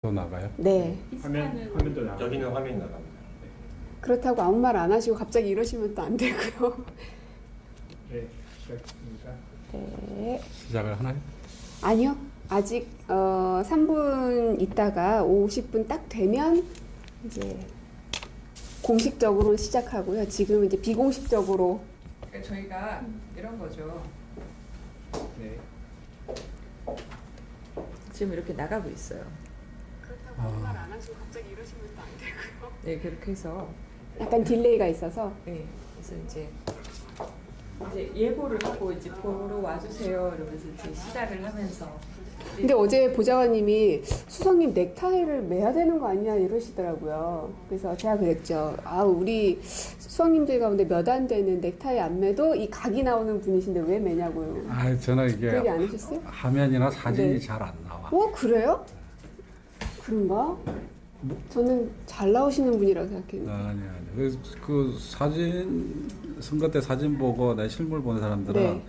또 나가요? 네. 화면 화면도 나와. 여기는 화면이 나갑니다. 그렇다고 아무 말 안 하시고 갑자기 이러시면 또 안 되고요. 네, 시작했습니다. 네. 시작을 하나요? 아니요. 아직 어, 3분 있다가 50분 딱 되면 이제 공식적으로 시작하고요. 지금 이제 비공식적으로 그러니까 저희가 이런 거죠. 네. 지금 이렇게 나가고 있어요. 말안 하시고 갑자기 이러시면 또 안 되고요. 네, 그렇게 해서 약간 딜레이가 있어서 네, 그래서 이제 이제 예고를 하고 이제 보러 와주세요 이러면서 이제 시작을 하면서 근데 어제 보좌관님이 수석님 넥타이를 매야 되는 거 아니야 이러시더라고요. 그래서 제가 그랬죠. 아 우리 수석님들 가운데 몇 안 되는 넥타이 안 매도 이 각이 나오는 분이신데 왜 매냐고요. 아, 저는 이게 그 얘기 안 하셨어요? 화면이나 사진이 네. 잘 안 나와. 어 그래요? 그런가? 저는 잘 나오시는 분이라고 생각했는데. 아니 아니. 그래서 그 사진 선거 때 사진 보고 내 실물 본 사람들은 네.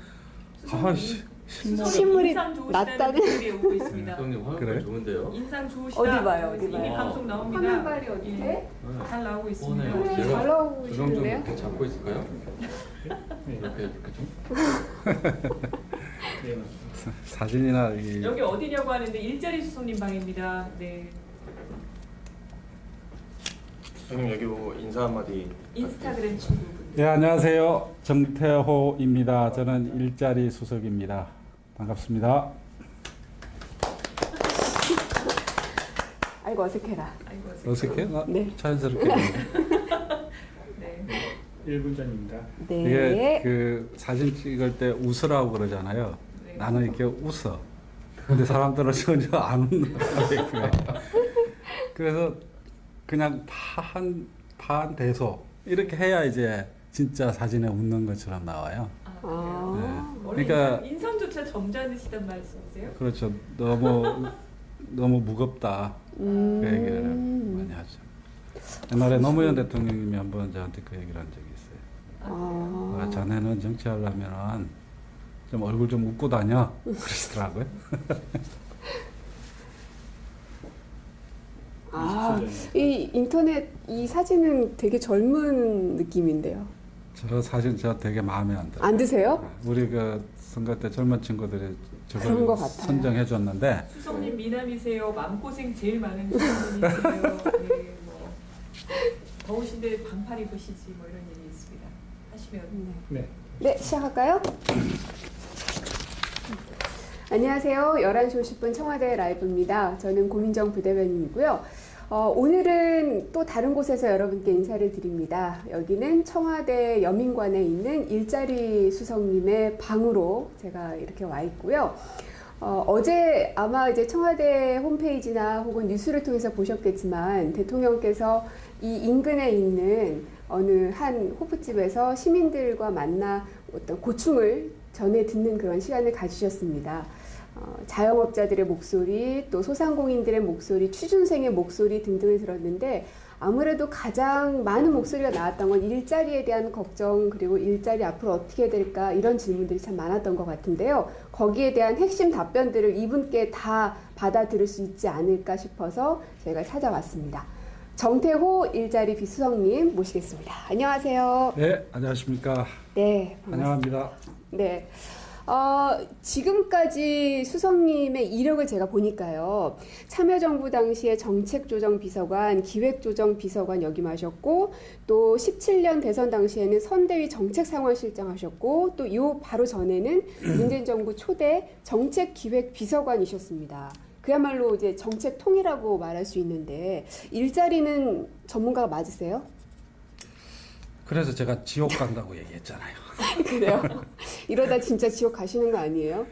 아씨 실물 실물이 인상 좋으시다는 낫다는- 분들이 오고 있습니다. 형님 화면 그래? 좋은데요? 인상 좋으시다. 어디 봐요, 어디 이미 봐요? 방송 나옵니다. 화면 발이 어떻게? 예, 잘 나오고 있습니다. 오네요. 그래, 제가 잘 나오고 좀 계시는데요? 이렇게 잡고 있을까요? 네, 이렇게 이렇게 좀. 네. 사진이나 이 여기 어디냐고 하는데 일자리 수석님 방입니다. 네, 형님 여기 보고 인사 한마디. 인스타그램 친구분. 예, 안녕하세요. 정태호입니다. 저는 일자리 수석입니다. 반갑습니다. 아이고 어색해라. 아이고. 어색해? 나 네. 자연스럽게. 네. 1분 전입니다. 네. 이게 그 사진 찍을 때 웃으라고 그러잖아요. 네. 나는 이렇게 웃어. 근데 사람들은 전혀 안 웃는 거예요. 그래서 그냥 반, 반 대소 이렇게 해야 이제 진짜 사진에 웃는 것처럼 나와요. 아, 아. 네. 원래 그러니까- 인상, 인상조차 점잖으시단 말씀이세요? 그렇죠. 너무 너무 무겁다. 음. 그 얘기를 많이 하죠. 옛날에 노무현 대통령님이 한번 저한테 그 얘기를 한 적이 있어요. 아. 아, 자네는 정치하려면 좀 얼굴 좀 웃고 다녀 그러시더라고요. 아, 이 인터넷 이 사진은 되게 젊은 느낌인데요. 저 사진 저 되게 마음에 안 들어요. 안 드세요? 우리 그 선거 때 젊은 친구들이 그런 저걸 같아요. 선정해 줬는데 수석님 미남이세요. 마음고생 제일 많은 수석님이세요. 네, 뭐 더우신데 반팔 입으시지 뭐 이런 얘기 있습니다. 하시면 네. 네, 시작할까요? 안녕하세요. 11시 50분 청와대 라이브입니다. 저는 고민정 부대변인이고요. 어, 오늘은 또 다른 곳에서 여러분께 인사를 드립니다. 여기는 청와대 여민관에 있는 일자리 수석님의 방으로 제가 이렇게 와 있고요. 어, 어제 아마 이제 청와대 홈페이지나 혹은 뉴스를 통해서 보셨겠지만 대통령께서 이 인근에 있는 어느 한 호프집에서 시민들과 만나 어떤 고충을 전해 듣는 그런 시간을 가지셨습니다. 어, 자영업자들의 목소리, 또 소상공인들의 목소리, 취준생의 목소리 등등을 들었는데 아무래도 가장 많은 목소리가 나왔던 건 일자리에 대한 걱정 그리고 일자리 앞으로 어떻게 될까 이런 질문들이 참 많았던 것 같은데요. 거기에 대한 핵심 답변들을 이분께 다 받아들일 수 있지 않을까 싶어서 저희가 찾아왔습니다. 정태호 일자리 비수석님 모시겠습니다. 안녕하세요. 네 안녕하십니까 네, 반갑습니다. 안녕합니다. 네. 어, 지금까지 수석님의 이력을 제가 보니까요. 참여정부 당시에 정책조정비서관, 기획조정비서관 역임하셨고, 또 17년 대선 당시에는 선대위 정책상황실장 하셨고, 또 요 바로 전에는 문재인 정부 초대 정책기획비서관이셨습니다. 그야말로 이제 정책 통이라고 말할 수 있는데, 일자리는 전문가가 맞으세요? 그래서 제가 지옥 간다고 얘기했잖아요. 그래요? 이러다 진짜 지옥 가시는 거 아니에요?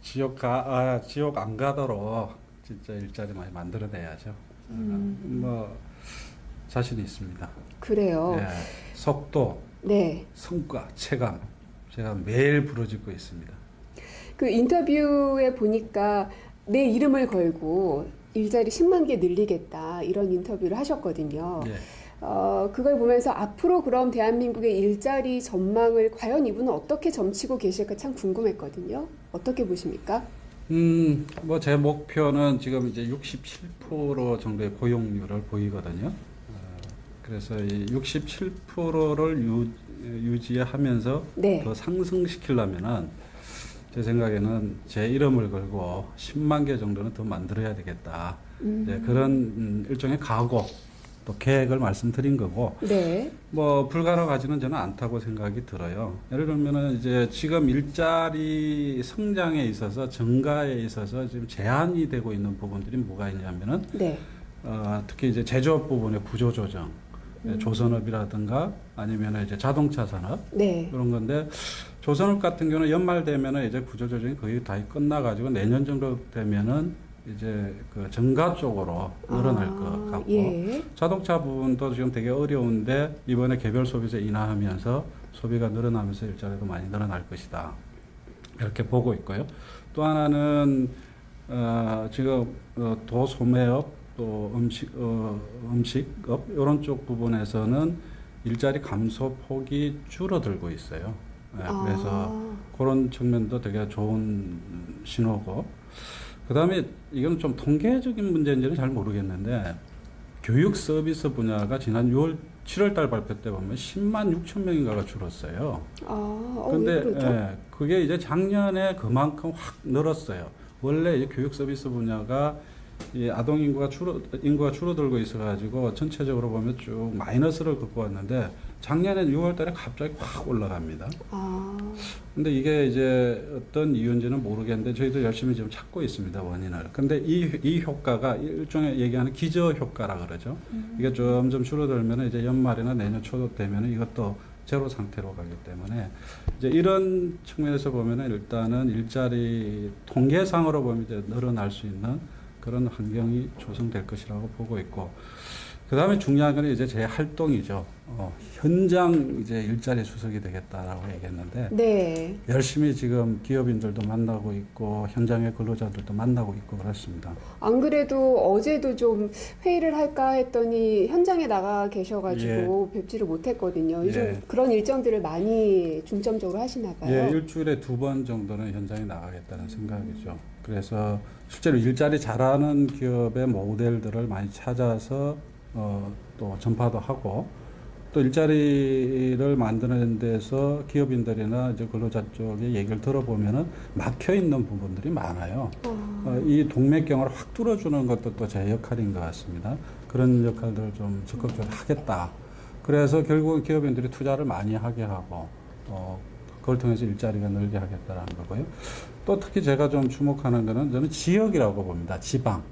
지옥 가 아, 지옥 안 가도록 진짜 일자리 많이 만들어내야죠. 음. 뭐 자신 있습니다. 그래요. 예, 속도, 네. 성과, 체감 제가 매일 부러지고 있습니다. 그 인터뷰에 보니까 내 이름을 걸고 일자리 10만 개 늘리겠다 이런 인터뷰를 하셨거든요. 예. 어, 그걸 보면서 앞으로 그럼 대한민국의 일자리 전망을 과연 이분은 어떻게 점치고 계실까 참 궁금했거든요. 어떻게 보십니까? 음, 뭐 제 목표는 지금 이제 67% 정도의 고용률을 보이거든요. 어, 그래서 이 67%를 유, 유지하면서 네. 더 상승시키려면은 제 생각에는 제 이름을 걸고 10만 개 정도는 더 만들어야 되겠다. 음. 네, 그런 음, 일종의 각오 또 계획을 말씀드린 거고 네. 뭐 불가능하지는 저는 않다고 생각이 들어요. 예를 들면은 이제 지금 일자리 성장에 있어서 증가에 있어서 지금 제한이 되고 있는 부분들이 뭐가 있냐면은 네. 어, 특히 이제 제조업 부분의 구조 조정, 음. 조선업이라든가 아니면 이제 자동차 산업 네. 그런 건데 조선업 같은 경우는 연말 되면은 이제 구조 조정이 거의 다 끝나가지고 내년 정도 되면은 이제 그 증가 쪽으로 늘어날 아, 것 같고 예. 자동차 부분도 지금 되게 어려운데 이번에 개별 소비재 인하하면서 소비가 늘어나면서 일자리도 많이 늘어날 것이다. 이렇게 보고 있고요. 또 하나는 어, 지금 어, 도소매업 또 음식 어, 음식업 이런 쪽 부분에서는 일자리 감소 폭이 줄어들고 있어요. 네, 그래서 아, 그런 측면도 되게 좋은 신호고 그 다음에 이건 좀 통계적인 문제인지는 잘 모르겠는데 교육 서비스 분야가 지난 6월 7월 달 발표 때 보면 10만 6천 명인가가 줄었어요. 아, 어, 근데? 예, 그게 이제 작년에 그만큼 확 늘었어요. 원래 이제 교육 서비스 분야가 이 아동 인구가 줄어 인구가 줄어들고 있어 가지고 전체적으로 보면 쭉 마이너스를 걷고 왔는데 작년에 6월 달에 갑자기 확 올라갑니다. 아, 근데 이게 이제 어떤 이유인지는 모르겠는데 저희도 열심히 지금 찾고 있습니다 원인을. 근데 이, 이 효과가 일종의 얘기하는 기저 효과라 그러죠. 이게 점점 줄어들면 이제 연말이나 내년 초 되면 이것도 제로 상태로 가기 때문에 이제 이런 측면에서 보면은 일단은 일자리 통계상으로 보면 이제 늘어날 수 있는 그런 환경이 조성될 것이라고 보고 있고 그 다음에 중요한 건 이제 제 활동이죠. 어, 현장 이제 일자리 수석이 되겠다라고 얘기했는데 네. 열심히 지금 기업인들도 만나고 있고 현장의 근로자들도 만나고 있고 그렇습니다. 안 그래도 어제도 좀 회의를 할까 했더니 현장에 나가 계셔가지고 뵙지를 못했거든요. 요즘 예. 그런 일정들을 많이 중점적으로 하시나 봐요. 예, 일주일에 두 번 정도는 현장에 나가겠다는 생각이죠. 그래서 실제로 일자리 잘하는 기업의 모델들을 많이 찾아서 어, 또 전파도 하고 또 일자리를 만드는 데서 기업인들이나 이제 근로자 쪽의 얘기를 들어보면은 막혀 있는 부분들이 많아요. 아, 어, 이 동맥경을 확 뚫어주는 것도 또 제 역할인 것 같습니다. 그런 역할들을 좀 적극적으로 하겠다. 그래서 결국 기업인들이 투자를 많이 하게 하고, 어, 그걸 통해서 일자리가 늘게 하겠다라는 거고요. 또 특히 제가 좀 주목하는 거는 저는 지역이라고 봅니다. 지방.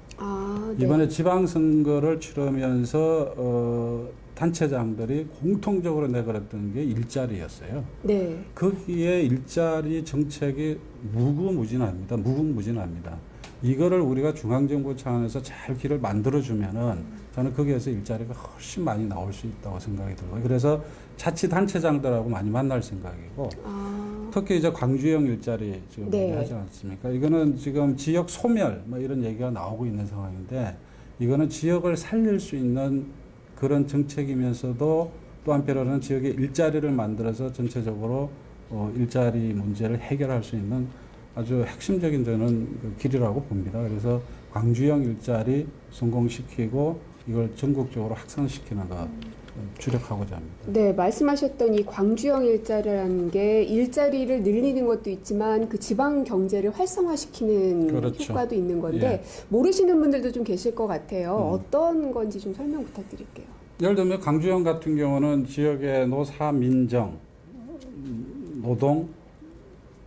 아, 네. 이번에 지방선거를 치르면서, 어, 단체장들이 공통적으로 내걸었던 게 일자리였어요. 네. 거기에 일자리 정책이 무궁무진합니다. 무궁무진합니다. 이거를 우리가 중앙정부 차원에서 잘 길을 만들어주면은 저는 거기에서 일자리가 훨씬 많이 나올 수 있다고 생각이 들고요. 그래서 자치단체장들하고 많이 만날 생각이고 아, 특히 이제 광주형 일자리 지금 네. 얘기하지 않습니까? 이거는 지금 지역 소멸 뭐 이런 얘기가 나오고 있는 상황인데 이거는 지역을 살릴 수 있는 그런 정책이면서도 또 한편으로는 지역에 일자리를 만들어서 전체적으로 어, 일자리 문제를 해결할 수 있는 아주 핵심적인 저는 그 길이라고 봅니다. 그래서 광주형 일자리 성공시키고 이걸 전국적으로 확산시키는 것 어, 주력하고자 합니다. 네, 말씀하셨던 이 광주형 일자리라는 게 일자리를 늘리는 것도 있지만 그 지방 경제를 활성화시키는 그렇죠. 효과도 있는 건데 모르시는 분들도 좀 계실 것 같아요. 음. 어떤 건지 좀 설명 부탁드릴게요. 예를 들면 강주형 같은 경우는 지역의 노사 민정, 음, 노동,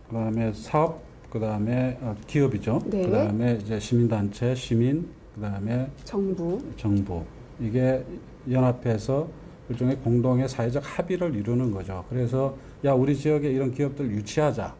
그다음에 사업, 그다음에 어, 기업이죠. 네. 그다음에 이제 시민단체, 시민, 그다음에 정부. 정부 이게 연합해서 일종의 공동의 사회적 합의를 이루는 거죠. 그래서 야 우리 지역에 이런 기업들 유치하자.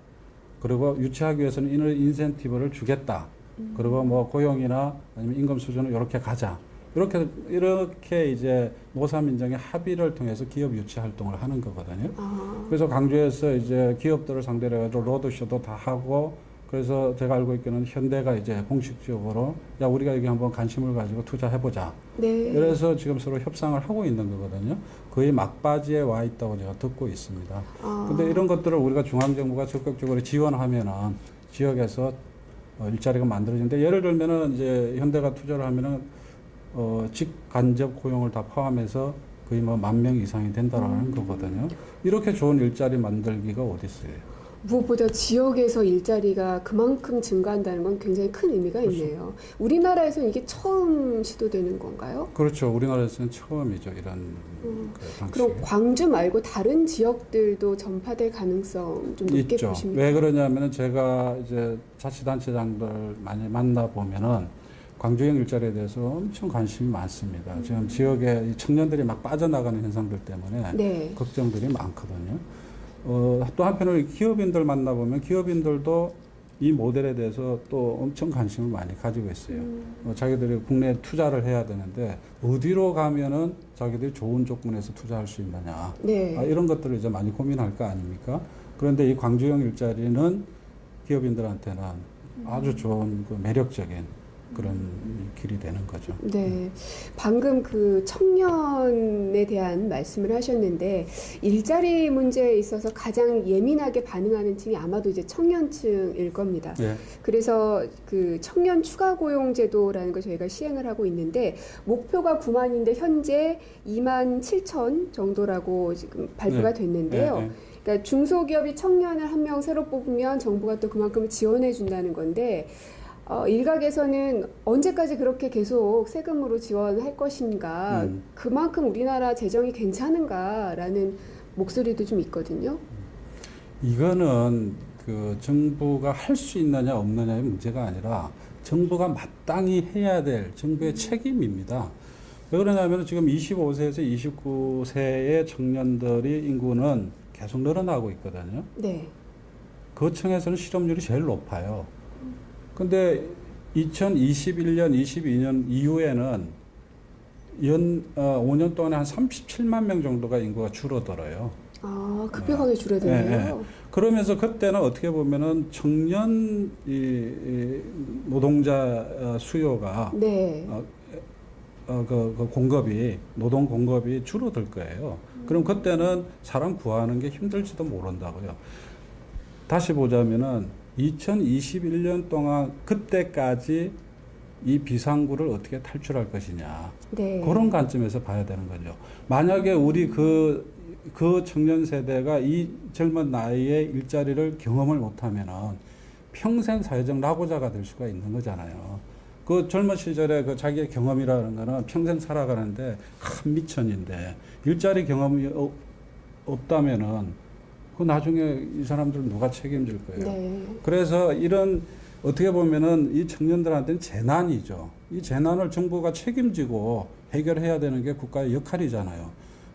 그리고 유치하기 위해서는 이런 인센티브를 주겠다. 그리고 뭐 고용이나 아니면 임금 수준을 이렇게 가자. 이렇게 이렇게 이제 노사민정의 합의를 통해서 기업 유치 활동을 하는 거거든요. 아, 그래서 강주에서 이제 기업들을 상대로 해가지고 로드쇼도 다 하고 그래서 제가 알고 있기는 현대가 이제 공식적으로 야 우리가 여기 한번 관심을 가지고 투자해보자. 네. 그래서 지금 서로 협상을 하고 있는 거거든요. 거의 막바지에 와 있다고 제가 듣고 있습니다. 아, 근데 이런 것들을 우리가 중앙정부가 적극적으로 지원하면은 지역에서 어, 일자리가 만들어지는데 예를 들면은 이제 현대가 투자를 하면은 어, 직간접 고용을 다 포함해서 거의 뭐 만 명 이상이 된다라는 거거든요. 이렇게 좋은 일자리 만들기가 어디 있어요? 무엇보다 지역에서 일자리가 그만큼 증가한다는 건 굉장히 큰 의미가 있네요. 우리나라에서 이게 처음 시도되는 건가요? 그렇죠. 우리나라에서는 처음이죠. 이런 음. 그. 그럼 광주 말고 다른 지역들도 전파될 가능성 좀 높게 있죠. 보십니까? 왜 그러냐면은 제가 이제 자치단체장들 많이 만나 보면은 광주형 일자리에 대해서 엄청 관심이 많습니다. 음. 지금 지역에 이 청년들이 막 빠져나가는 현상들 때문에 네. 걱정들이 많거든요. 어, 또 한편으로 기업인들 만나보면 기업인들도 이 모델에 대해서 또 엄청 관심을 많이 가지고 있어요. 음. 어, 자기들이 국내에 투자를 해야 되는데 어디로 가면은 자기들이 좋은 조건에서 투자할 수 있느냐. 네. 아, 이런 것들을 이제 많이 고민할 거 아닙니까? 그런데 이 광주형 일자리는 기업인들한테는 아주 좋은 그 매력적인 그런 길이 되는 거죠. 네. 방금 그 청년에 대한 말씀을 하셨는데 일자리 문제에 있어서 가장 예민하게 반응하는 층이 아마도 이제 청년층일 겁니다. 예. 그래서 그 청년 추가 고용 제도라는 걸 저희가 시행을 하고 있는데 목표가 9만인데 현재 2만 7천 정도라고 지금 발표가 네. 됐는데요. 예, 예. 그러니까 중소기업이 청년을 한 명 새로 뽑으면 정부가 또 그만큼 지원해 준다는 건데 어, 일각에서는 언제까지 그렇게 계속 세금으로 지원할 것인가 음. 그만큼 우리나라 재정이 괜찮은가라는 목소리도 좀 있거든요. 이거는 그 정부가 할 수 있느냐 없느냐의 문제가 아니라 정부가 마땅히 해야 될 정부의 책임입니다. 왜 그러냐면 지금 25세에서 29세의 청년들이 인구는 계속 늘어나고 있거든요. 네. 그 층에서는 실업률이 제일 높아요. 근데 2021년, 22년 이후에는 연 어, 5년 동안에 한 37만 명 정도가 인구가 줄어들어요. 아 급격하게 줄어드네요. 네, 네. 그러면서 그때는 어떻게 보면은 청년 이, 이 노동자 어, 수요가 네. 어, 어, 그, 그 공급이 노동 공급이 줄어들 거예요. 그럼 그때는 사람 구하는 게 힘들지도 모른다고요. 다시 보자면은 2021년 동안 그때까지 이 비상구를 어떻게 탈출할 것이냐 네. 그런 관점에서 봐야 되는 거죠. 만약에 우리 그, 그 청년 세대가 이 젊은 나이에 일자리를 경험을 못하면은 평생 사회적 낙오자가 될 수가 있는 거잖아요. 그 젊은 시절에 그 자기의 경험이라는 거는 평생 살아가는데 큰 미천인데 일자리 경험이 어- 없다면은 그 나중에 이 사람들 누가 책임질 거예요. 네. 그래서 이런 어떻게 보면은 이 청년들한테는 재난이죠. 이 재난을 정부가 책임지고 해결해야 되는 게 국가의 역할이잖아요.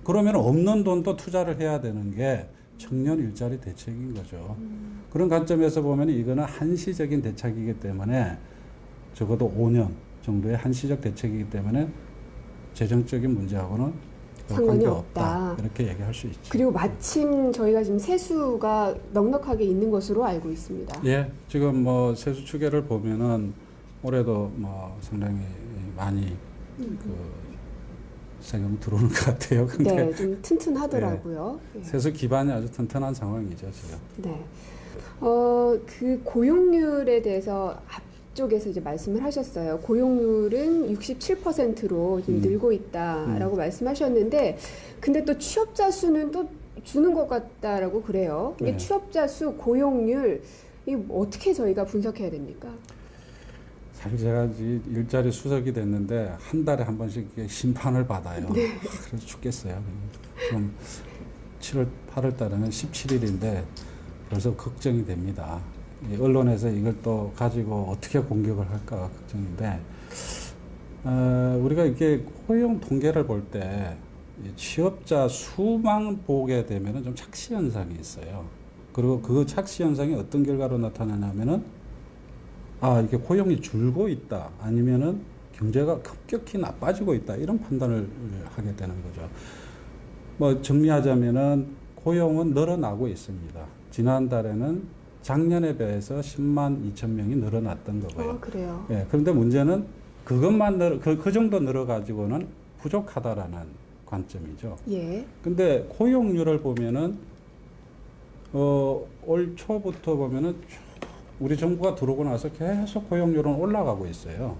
그러면 없는 돈도 투자를 해야 되는 게 청년 일자리 대책인 거죠. 그런 관점에서 보면 이거는 한시적인 대책이기 때문에 적어도 5년 정도의 한시적 대책이기 때문에 재정적인 문제하고는 별 상관이 관계 없다. 이렇게 얘기할 수 있죠. 그리고 마침 저희가 지금 세수가 넉넉하게 있는 것으로 알고 있습니다. 예, 지금 뭐 세수 추계를 보면은 올해도 뭐 상당히 많이 그 세금 들어오는 것 같아요. 근데 네, 좀 튼튼하더라고요. 예. 세수 기반이 아주 튼튼한 상황이죠 지금. 네. 어, 그 고용률에 대해서 앞 쪽에서 이제 말씀을 하셨어요. 고용률은 67%로 지금 음. 늘고 있다라고 말씀하셨는데, 근데 또 취업자 수는 또 주는 것 같다라고 그래요. 이게 네. 취업자 수, 고용률, 이 어떻게 저희가 분석해야 됩니까? 사실 제가 이 일자리 수석이 됐는데 한 달에 한 번씩 심판을 받아요. 그래서 죽겠어요. 지금 7월 8월 달에는 17일인데 벌써 걱정이 됩니다. 이 언론에서 이걸 또 가지고 어떻게 공격을 할까 걱정인데 어, 우리가 이렇게 고용 통계를 볼 때 취업자 수만 보게 되면은 좀 착시 현상이 있어요. 그리고 그 착시 현상이 어떤 결과로 나타나냐면은 아 이게 고용이 줄고 있다 아니면은 경제가 급격히 나빠지고 있다 이런 판단을 하게 되는 거죠. 뭐 정리하자면은 고용은 늘어나고 있습니다. 지난달에는 작년에 비해서 10만 2천 명이 늘어났던 거고요. 아, 그래요. 예, 그런데 문제는 그것만 늘어, 그, 그 정도 늘어가지고는 부족하다라는 관점이죠. 예. 근데 고용률을 보면은 어, 올 초부터 보면은 쭉 우리 정부가 들어오고 나서 계속 고용률은 올라가고 있어요.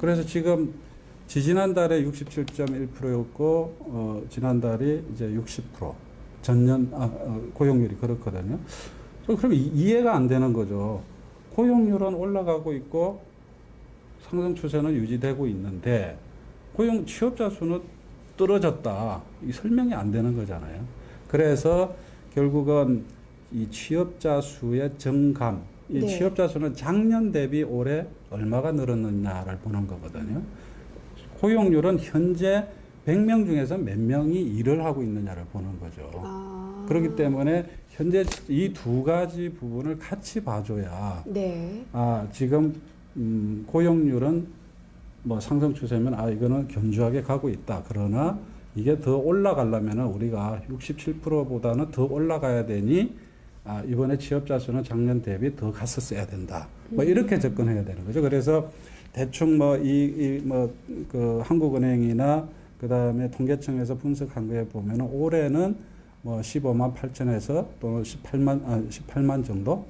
그래서 지금 지지난달에 67.1%였고 어, 지난달이 이제 60% 전년 아, 어, 고용률이 그렇거든요. 저 그럼 이- 이해가 안 되는 거죠. 고용률은 올라가고 있고 상승 추세는 유지되고 있는데 고용 취업자 수는 떨어졌다. 이 설명이 안 되는 거잖아요. 그래서 결국은 이 취업자 수의 증감, 이 네. 취업자 수는 작년 대비 올해 얼마가 늘었느냐를 보는 거거든요. 고용률은 현재 100명 중에서 몇 명이 일을 하고 있느냐를 보는 거죠. 아. 그렇기 때문에 현재 이 두 가지 부분을 같이 봐줘야 네. 아 지금 음, 고용률은 뭐 상승 추세면 아 이거는 견주하게 가고 있다. 그러나 이게 더 올라가려면은 우리가 67%보다는 더 올라가야 되니 아 이번에 취업자 수는 작년 대비 더 갔었어야 된다. 뭐 이렇게 접근해야 되는 거죠. 그래서 대충 뭐이이뭐그 한국은행이나 그다음에 통계청에서 분석한 거에 보면은 올해는 뭐 15만 8천에서 또는 18만 아 18만 정도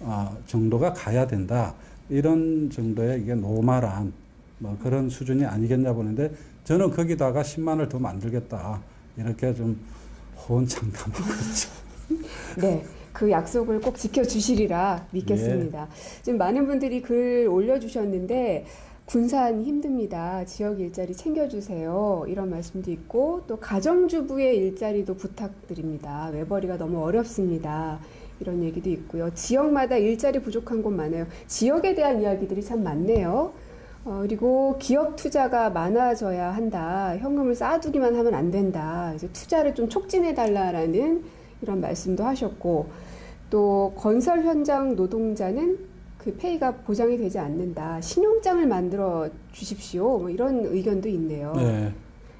아, 정도가 가야 된다. 이런 정도의 이게 노말한 뭐 그런 수준이 아니겠냐 보는데 저는 거기다가 10만을 더 만들겠다. 이렇게 좀 호언장담하고 있죠. 네. 그 약속을 꼭 지켜주시리라 믿겠습니다. 지금 많은 분들이 글 올려주셨는데, 군산 힘듭니다. 지역 일자리 챙겨주세요. 이런 말씀도 있고, 또 가정주부의 일자리도 부탁드립니다. 외벌이가 너무 어렵습니다. 이런 얘기도 있고요. 지역마다 일자리 부족한 곳 많아요. 지역에 대한 이야기들이 참 많네요. 어, 그리고 기업 투자가 많아져야 한다. 현금을 쌓아두기만 하면 안 된다. 이제 투자를 좀 촉진해달라라는 이런 말씀도 하셨고, 또 건설 현장 노동자는 그 페이가 보장이 되지 않는다. 신용장을 만들어 주십시오. 뭐 이런 의견도 있네요. 네.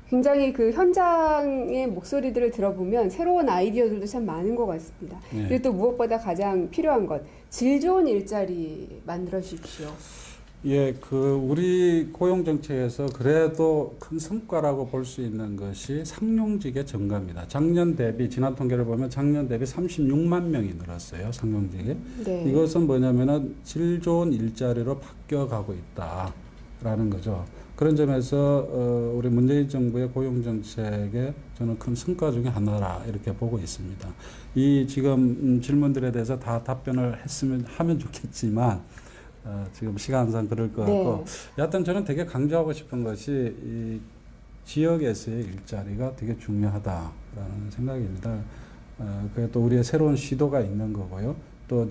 굉장히 그 현장의 목소리들을 들어보면 새로운 아이디어들도 참 많은 것 같습니다. 네. 그리고 또 무엇보다 가장 필요한 것, 질 좋은 일자리 만들어 주십시오. 예, 그 우리 고용 정책에서 그래도 큰 성과라고 볼 수 있는 것이 상용직의 증가입니다. 작년 대비 지난 통계를 보면 작년 대비 36만 명이 늘었어요. 상용직에. 네. 이것은 뭐냐면은 질 좋은 일자리로 바뀌어 가고 있다라는 거죠. 그런 점에서 어, 우리 문재인 정부의 고용 정책에 저는 큰 성과 중에 하나라 이렇게 보고 있습니다. 이 지금 음, 질문들에 대해서 다 답변을 했으면 하면 좋겠지만 어, 지금 시간상 그럴 것 같고 네. 여하튼 저는 되게 강조하고 싶은 것이 이 지역에서의 일자리가 되게 중요하다라는 생각입니다. 어, 그게 또 우리의 새로운 시도가 있는 거고요. 또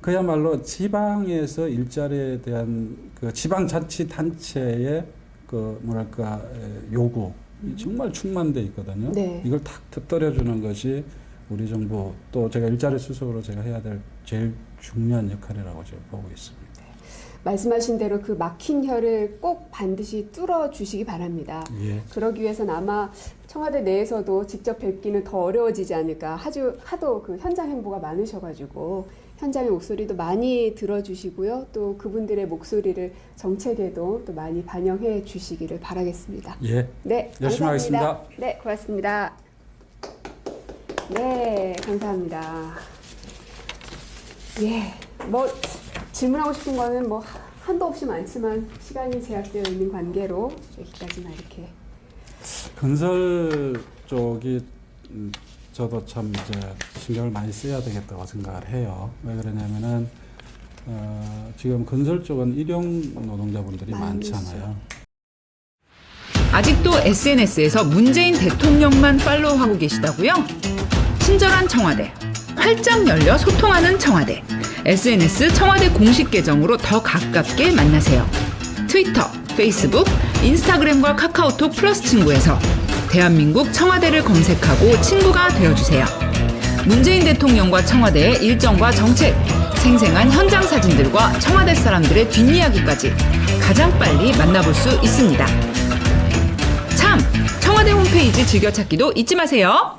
그야말로 지방에서 일자리에 대한 그 지방자치단체의 그 뭐랄까 에, 요구 이 정말 충만돼 있거든요. 네. 이걸 탁 터뜨려주는 것이 우리 정부 또 제가 일자리 수석으로 제가 해야 될 제일 중요한 역할이라고 제가 보고 있습니다. 말씀하신 대로 그 막힌 혀를 꼭 반드시 뚫어 주시기 바랍니다. 예. 그러기 위해서는 아마 청와대 내에서도 직접 뵙기는 더 어려워지지 않을까. 아주 하도 그 현장 행보가 많으셔가지고 현장의 목소리도 많이 들어주시고요. 또 그분들의 목소리를 정책에도 또 많이 반영해 주시기를 바라겠습니다. 예. 네, 열심히 감사합니다. 하겠습니다. 네, 고맙습니다. 네, 감사합니다. 예, 뭐 질문하고 싶은 거는 뭐 한도 없이 많지만 시간이 제약되어 있는 관계로 여기까지만 이렇게 건설 쪽이 음, 저도 참 이제 신경을 많이 써야 되겠다고 생각을 해요. 왜 그러냐면은 어, 지금 건설 쪽은 일용 노동자분들이. 많잖아요. 아직도 SNS에서 문재인 대통령만 팔로우하고 계시다고요? 친절한 청와대. 활짝 열려 소통하는 청와대. SNS 청와대 공식 계정으로 더 가깝게 만나세요. 트위터, 페이스북, 인스타그램과 카카오톡 플러스 친구에서 대한민국 청와대를 검색하고 친구가 되어주세요. 문재인 대통령과 청와대의 일정과 정책, 생생한 현장 사진들과 청와대 사람들의 뒷이야기까지 가장 빨리 만나볼 수 있습니다. 참! 청와대 홈페이지 즐겨찾기도 잊지 마세요.